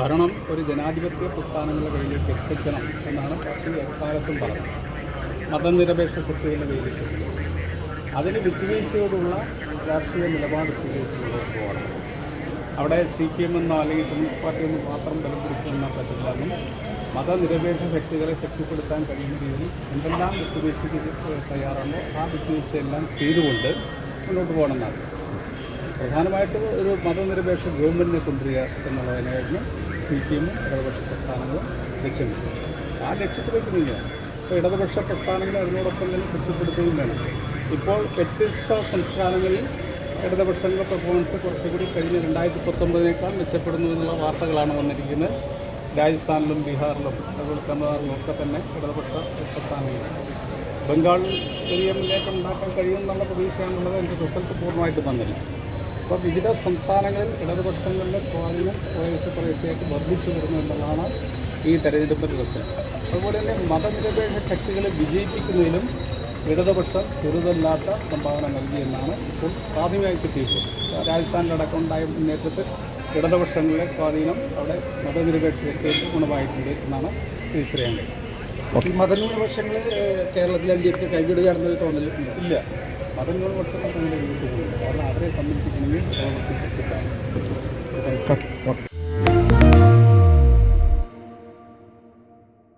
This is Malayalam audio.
ഭരണം ഒരു ജനാധിപത്യ പ്രസ്ഥാനങ്ങളുടെ കയ്യിലേക്ക് എത്തിക്കണം എന്നാണ് പാർട്ടി എക്കാലത്തും പറഞ്ഞത്. മതനിരപേക്ഷ ശക്തികളുടെ എത്തിക്കണം അതിന് വിട്ടുവീഴ്ചയോടുള്ള രാഷ്ട്രീയ നിലപാട് സ്വീകരിച്ചു പോകണം അവിടെ സി പി എം എന്നോ അല്ലെങ്കിൽ കമ്മ്യൂണിസ്റ്റ് പാർട്ടി എന്നോ മാത്രം ബലം പിടിച്ചു നിന്നാൽ പറ്റില്ലെന്നും മതനിരപേക്ഷ ശക്തികളെ ശക്തിപ്പെടുത്താൻ കഴിയുന്ന രീതിയിൽ എന്തെല്ലാം വിട്ടുവീഴ്ചയ്ക്ക് തയ്യാറാണോ ആ വിട്ടുവീഴ്ചയെല്ലാം ചെയ്തുകൊണ്ട് മുന്നോട്ട് പോകണമെന്നാണ് പ്രധാനമായിട്ടും ഒരു മതനിരപേക്ഷ ഗവൺമെന്റിനെ കൊണ്ടുവരിക എന്നുള്ളതിനായിരുന്നു സി പി എമ്മും ഇടതുപക്ഷ പ്രസ്ഥാനങ്ങളും ലക്ഷ്യം വെച്ചത്. ആ ലക്ഷ്യത്തിലേക്ക് നീങ്ങുക. ഇപ്പോൾ ഇടതുപക്ഷ പ്രസ്ഥാനങ്ങൾ അതിനോടൊപ്പം തന്നെ ശക്തിപ്പെടുത്തുകയും വേണം. ഇപ്പോൾ വ്യത്യസ്ത സംസ്ഥാനങ്ങളിൽ ഇടതുപക്ഷങ്ങളുടെ പെർഫോമൻസ് കുറച്ചുകൂടി കഴിഞ്ഞ രണ്ടായിരത്തി പത്തൊമ്പതിനേക്കാൾ മെച്ചപ്പെടുന്നു എന്നുള്ള വാർത്തകളാണ് വന്നിരിക്കുന്നത്. രാജസ്ഥാനിലും ബീഹാറിലും അതുപോലെ തമിഴ്നാട്ടിലും ഒക്കെ തന്നെ ഇടതുപക്ഷ പ്രസ്ഥാനങ്ങൾ. ബംഗാളിൽ ചെറിയ മുന്നേറ്റം ഉണ്ടാക്കാൻ കഴിയുമെന്നുള്ള പ്രതീക്ഷയാണുള്ളത്. എന്റെ റിസൾട്ട് പൂർണമായിട്ട് വന്നില്ല. അപ്പോൾ വിവിധ സംസ്ഥാനങ്ങളിൽ ഇടതുപക്ഷങ്ങളുടെ സ്വാധീനം കുറേശ്ശെ കുറേശ്ശെയായിട്ട് വർദ്ധിച്ചു വരുന്നു എന്നുള്ളതാണ് ഈ തെരഞ്ഞെടുപ്പിന്റെ റിസൾട്ട് അതുപോലെ തന്നെ മതനിരപേക്ഷ ശക്തികളെ വിജയിപ്പിക്കുന്നതിലും ഇടതുപക്ഷം ചെറുതല്ലാത്ത സംഭാവന നൽകിയെന്നാണ് ഇപ്പോൾ പ്രാഥമികമായി കിട്ടിയിട്ടുള്ളത്. രാജസ്ഥാനിലടക്കം ഉണ്ടായ മുന്നേറ്റത്തിൽ ഇടതുപക്ഷങ്ങളിലെ സ്വാധീനം അവിടെ മതനിരപേക്ഷ ശക്തികൾക്ക് ഗുണമായിട്ടുണ്ട് എന്നാണ് തിരിച്ചറിയാൻ കഴിയുന്നത്. ഈ മതന്യൂനപക്ഷങ്ങൾ കേരളത്തിൽ എഫിന് കൈവിടുകയാണെന്നൊരു തോന്നലുണ്ട് ഇല്ല. മതന്യൂനപക്ഷങ്ങൾ തങ്ങളുടെ വീട്ടിൽ കാരണം അവരെ സംബന്ധിക്കണമെങ്കിൽ പ്രവർത്തിച്ചിട്ടില്ല ഓക്കെ